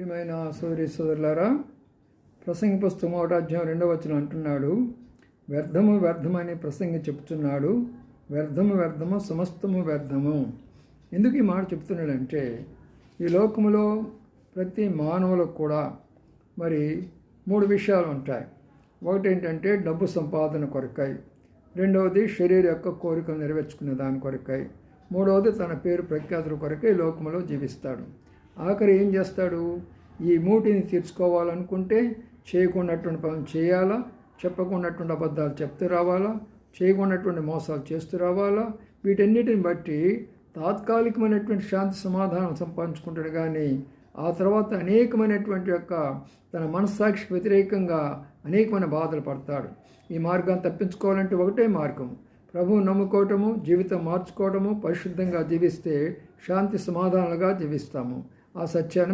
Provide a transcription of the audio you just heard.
ప్రియమైన సోదరి సోదరులారా ప్రసంగి పుస్తకం ఒకటాధ్యాయం రెండవ వచ్చిన అంటున్నాడు వ్యర్థము వ్యర్థమని ప్రసంగి చెప్తున్నాడు వ్యర్థము వ్యర్థము సమస్తము వ్యర్థము ఎందుకు ఈ మాట చెప్తున్నాడంటే ఈ లోకములో ప్రతి మానవులకు కూడా మరి మూడు విషయాలు ఉంటాయి. ఒకటి ఏంటంటే డబ్బు సంపాదన కొరకై రెండవది శరీర యొక్క కోరికలు నెరవేర్చుకునే దాని కొరకై మూడవది తన పేరు ప్రఖ్యాతుల కొరకై లోకంలో జీవిస్తాడు. ఆఖరి ఏం చేస్తాడు? ఈ మూటిని తీర్చుకోవాలనుకుంటే చేయకున్నటువంటి పనులు చేయాలా? చెప్పకున్నటువంటి అబద్ధాలు చెప్తూ రావాలా? చేయకున్నటువంటి మోసాలు చేస్తూ రావాలా? వీటన్నిటిని బట్టి తాత్కాలికమైనటువంటి శాంతి సమాధానం సంపాదించుకుంటాడు. కానీ ఆ తర్వాత అనేకమైనటువంటి యొక్క తన మనస్సాక్షికి వ్యతిరేకంగా అనేకమైన బాధలు పడతాడు. ఈ మార్గాన్ని తప్పించుకోవాలంటే ఒకటే మార్గం. ప్రభువు నమ్ముకోవటము జీవితం మార్చుకోవటము పరిశుద్ధంగా జీవిస్తే శాంతి సమాధానాలుగా జీవిస్తాము. ఆ సత్యాన్ని